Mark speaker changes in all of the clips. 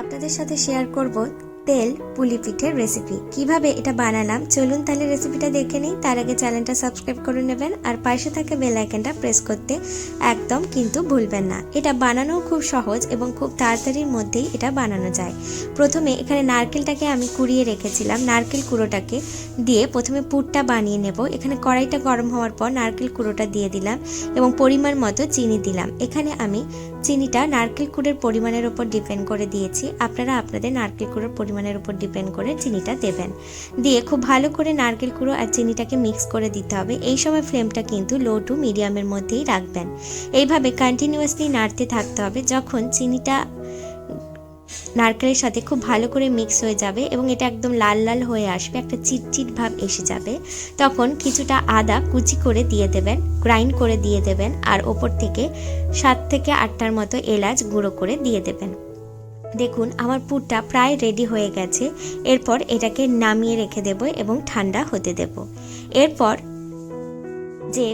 Speaker 1: আপনাদের সাথে শেয়ার করব তেল পুলি পিঠের রেসিপি কীভাবে এটা বানালাম? চলুন তাহলে রেসিপিটা দেখে নিই। তার আগে চ্যানেলটা সাবস্ক্রাইব করে নেবেন আর পাশে থাকা বেল আইকনটা প্রেস করতে একদম কিন্তু ভুলবেন না। এটা বানানো খুব সহজ এবং খুব তাড়াতাড়ির মধ্যেই এটা বানানো যায়। প্রথমে এখানে নারকেলটাকে আমি কুড়িয়ে রেখেছিলাম। নারকেল কুড়োটাকে দিয়ে প্রথমে পুরটা বানিয়ে নেব। এখানে কড়াইটা গরম হওয়ার পর নারকেল কুড়োটা দিয়ে দিলাম এবং পরিমাণ মতো চিনি দিলাম। এখানে আমি চিনিটা নারকেল কুড়ের পরিমাণের উপর ডিপেন্ড করে দিয়েছি। আপনারা আপনাদের নারকেল কুড়ের পরিমাণের উপর ডিপেন্ড করে চিনিটা দেবেন। দিয়ে খুব ভালো করে নারকেল কুড়ো আর চিনিটাকে মিক্স করে দিতে হবে। এই সময় ফ্লেমটা কিন্তু লো টু মিডিয়ামের মধ্যেই রাখবেন। এইভাবে কন্টিনিউয়াসলি নাড়তে থাকতে হবে। যখন চিনিটা নারকেলের সাথে খুব ভালো করে মিক্স হয়ে যাবে এবং এটা একদম লাল লাল হয়ে আসবে, একটা চিটচিট ভাব এসে যাবে। তখন কিছুটা আদা কুচি করে দিয়ে দেবেন গ্রাইন্ড করে দিয়ে দেবেন আর ওপর থেকে সাত থেকে আটটার মতো এলাচ গুঁড়ো করে দিয়ে দেবেন। দেখুন, আমার পুরটা প্রায় রেডি হয়ে গেছে। এরপর এটাকে নামিয়ে রেখে দেব এবং ঠান্ডা হতে দেব। এরপর যে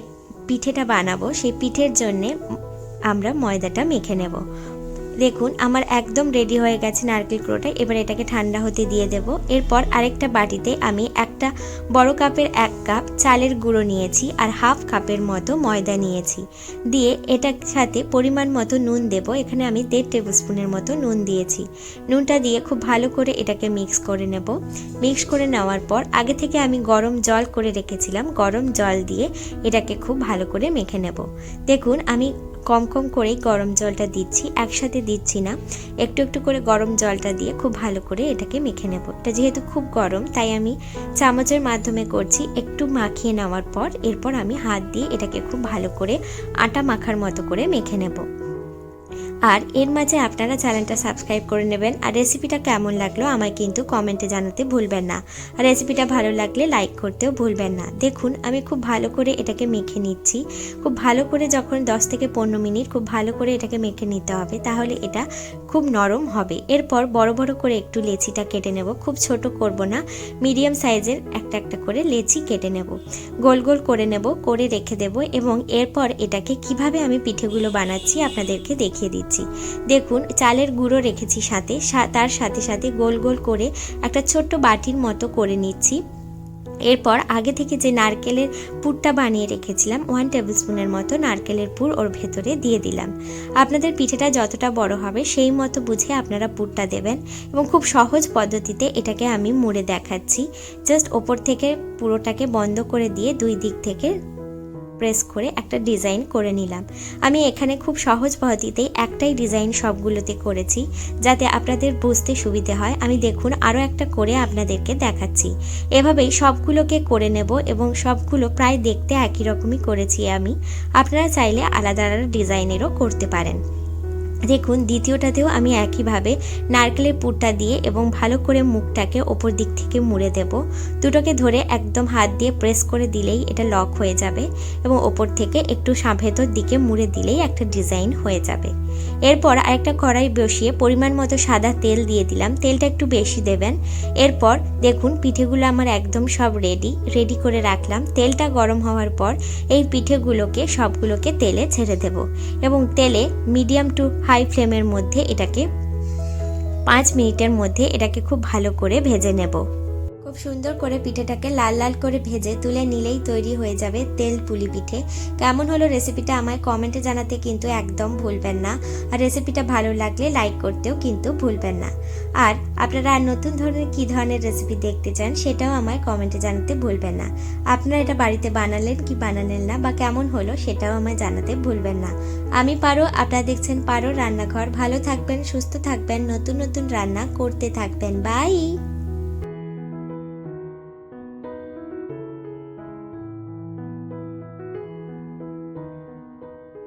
Speaker 1: পিঠেটা বানাবো, সেই পিঠের জন্যে আমরা ময়দাটা মেখে নেব। দেখুন, আমার একদম রেডি হয়ে গেছে নারকেল কুড়োটা। এবার এটাকে ঠান্ডা হতে দিয়ে দেব। এরপর আরেকটা বাটিতে আমি একটা বড় কাপের এক কাপ চালের গুঁড়ো নিয়েছি আর হাফ কাপের মতো ময়দা নিয়েছি। দিয়ে এটার সাথে পরিমাণ মতো নুন দেব। এখানে আমি দেড় টেবিল স্পুনের মতো নুন দিয়েছি। নুনটা দিয়ে খুব ভালো করে এটাকে মিক্স করে নেব। মিক্স করে নেওয়ার পর আগে থেকে আমি গরম জল করে রেখেছিলাম। গরম জল দিয়ে এটাকে খুব ভালো করে মেখে নেব। দেখুন, আমি কম কম করেই গরম জলটা দিচ্ছি, একসাথে দিচ্ছি না। একটু একটু করে গরম জলটা দিয়ে খুব ভালো করে এটাকে মেখে নেব। এটা যেহেতু খুব গরম, তাই আমি চামচের মাধ্যমে করছি, একটু মাখিয়ে নেওয়ার পর এরপর আমি হাত দিয়ে এটাকে খুব ভালো করে আটা মাখার মতো করে মেখে নেব। আর এর মাঝে আপনারা চ্যানেলটা সাবস্ক্রাইব করে নেবেন। আর রেসিপিটা কেমন লাগল আমায় কিন্তু কমেন্টে জানাতে ভুলবেন না। আর রেসিপিটা ভালো লাগলে লাইক করতেও ভুলবেন না। দেখুন, আমি খুব ভালো করে এটাকে মেখে নিচ্ছি। খুব ভালো করে যখন 10 থেকে পনেরো মিনিট খুব ভালো করে এটাকে মেখে নিতে হবে, তাহলে এটা খুব নরম হবে। এরপর বড় বড় করে একটু লেচিটা কেটে নেব। খুব ছোট করব না মিডিয়াম সাইজের একটা একটা করে লেচি কেটে নেব। গোল গোল করে নেব, করে রেখে দেব এবং এরপর এটাকে কীভাবে আমি পিঠেগুলো বানাচ্ছি আপনাদেরকে দেখিয়ে দিচ্ছি। দেখুন, চালের গুঁড়ো রেখেছি সাথে তার সাথে সাথে গোল গোল করে একটা ছোট্ট বাটির মতো করে নিচ্ছি। এরপর আগে থেকে যে নারকেলের পুরটা বানিয়ে রেখেছিলাম ওয়ান টেবিল স্পুনের মতো নারকেলের পুর ওর ভেতরে দিয়ে দিলাম। আপনাদের পিঠেটা যতটা বড় হবে, সেই মতো বুঝে আপনারা পুরটা দেবেন এবং খুব সহজ পদ্ধতিতে এটাকে আমি মুড়ে দেখাচ্ছি। জাস্ট ওপর থেকে পুরোটাকে বন্ধ করে দিয়ে দুই দিক থেকে প্রেস করে একটা ডিজাইন করে নিলাম। আমি এখানে খুব সহজ পদ্ধতিতেই একটাই ডিজাইন সবগুলোতে করেছি, যাতে আপনাদের বুঝতে সুবিধে হয়। আমি দেখুন আরও একটা করে আপনাদেরকে দেখাচ্ছি। এভাবেই সবগুলোকে করে নেব এবং সবগুলো প্রায় দেখতে একই রকমই করেছি আমি। আপনারা চাইলে আলাদা আলাদা ডিজাইনেরও করতে পারেন। দেখুন, দ্বিতীয়টাতেও আমি একইভাবে নারকেলের পুরটা দিয়ে এবং ভালো করে মুখটাকে ওপর দিক থেকে মুড়ে দেব। দুটোকে ধরে একদম হাত দিয়ে প্রেস করে দিলেই এটা লক হয়ে যাবে এবং ওপর থেকে একটু সাভেতর দিকে মুড়ে দিলেই একটা ডিজাইন হয়ে যাবে। এরপর আরেকটা কড়াই বসিয়ে পরিমাণ মতো সাদা তেল দিয়ে দিলাম। তেলটা একটু বেশি দেবেন। এরপর দেখুন, পিঠেগুলো আমার একদম সব রেডি রেডি করে রাখলাম। তেলটা গরম হওয়ার পর এই পিঠেগুলোকে, সবগুলোকে তেলে ছেড়ে দেব এবং তেলে মিডিয়াম টু হাই ফ্লেমের মধ্যে এটাকে, পাঁচ মিনিটের মধ্যে এটাকে খুব ভালো করে ভেজে নেব। খুব সুন্দর করে পিঠেটাকে লাল লাল করে ভেজে তুলে নিলেই তৈরি হয়ে যাবে তেল পুলি পিঠে। কেমন হলো রেসিপিটা আমায় কমেন্টে জানাতে কিন্তু একদম ভুলবেন না। আর রেসিপিটা ভালো লাগলে লাইক করতেও কিন্তু ভুলবেন না। আর আপনারা আর নতুন ধরনের কী ধরনের রেসিপি দেখতে চান সেটাও আমায় কমেন্টে জানাতে ভুলবেন না। আপনারা এটা বাড়িতে বানালেন কি বানালেন না বা কেমন হলো সেটাও আমায় জানাতে ভুলবেন না। আমি পারো, আপনারা দেখছেন পারো রান্নাঘর। ভালো থাকবেন, সুস্থ থাকবেন, নতুন নতুন রান্না করতে থাকবেন। বাই!